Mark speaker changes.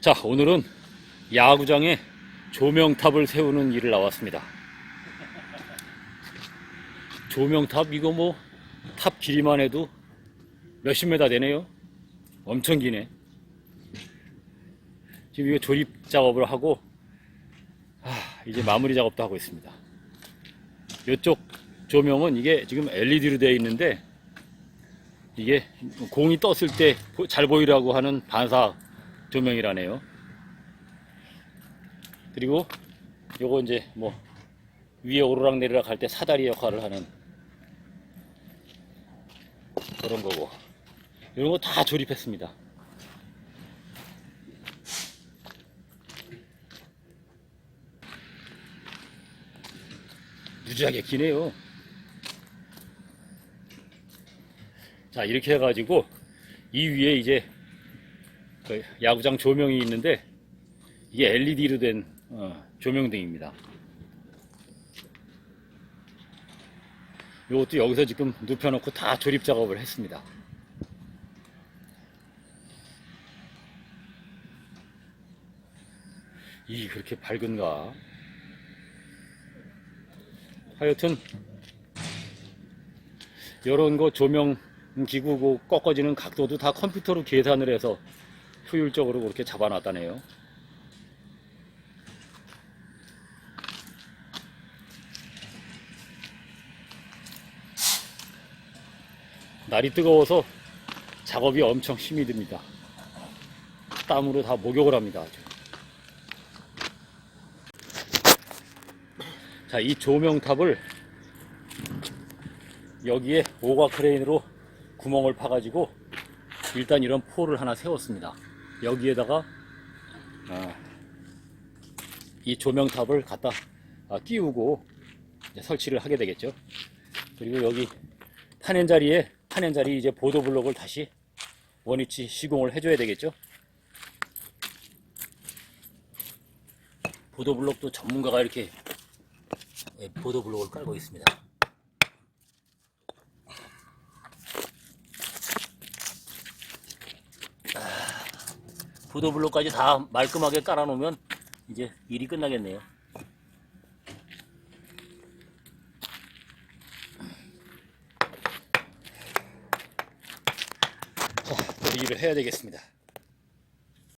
Speaker 1: 자, 오늘은 야구장에 조명탑을 세우는 일을 나왔습니다. 조명탑 이거 뭐 탑 길이만 해도 몇십 메다 되네요. 엄청 기네. 지금 이거 조립 작업을 하고 아, 이제 마무리 작업도 하고 있습니다. 이쪽 조명은 이게 지금 LED로 되어 있는데 이게 공이 떴을 때 잘 보이라고 하는 반사 조명이라네요. 그리고 요거 이제 뭐 위에 오르락 내리락 할 때 사다리 역할을 하는 그런 거고 이런 거 다 조립했습니다. 무지하게 기네요. 자 이렇게 해가지고 이 위에 이제 그 야구장 조명이 있는데 이게 LED로 된 어, 조명등입니다. 이것도 여기서 지금 눕혀놓고 다 조립 작업을 했습니다. 이 그렇게 밝은가? 하여튼 이런 거 조명 기구고 꺾어지는 각도도 다 컴퓨터로 계산을 해서 효율적으로 그렇게 잡아놨다네요. 날이 뜨거워서 작업이 엄청 힘이 듭니다. 땀으로 다 목욕을 합니다. 아주. 자, 이 조명탑을 여기에 오가 크레인으로 구멍을 파가지고 일단 이런 포를 하나 세웠습니다. 여기에다가 아, 이 조명탑을 갖다 아, 끼우고 설치를 하게 되겠죠. 그리고 여기 파낸 자리에 파낸 자리 이제 보도 블록을 다시 원위치 시공을 해줘야 되겠죠. 보도 블록도 전문가가 이렇게 예, 보도 블록을 깔고 있습니다. 보도 블록까지 다 말끔하게 깔아놓으면 이제 일이 끝나겠네요. 자, 또 일을 해야 되겠습니다.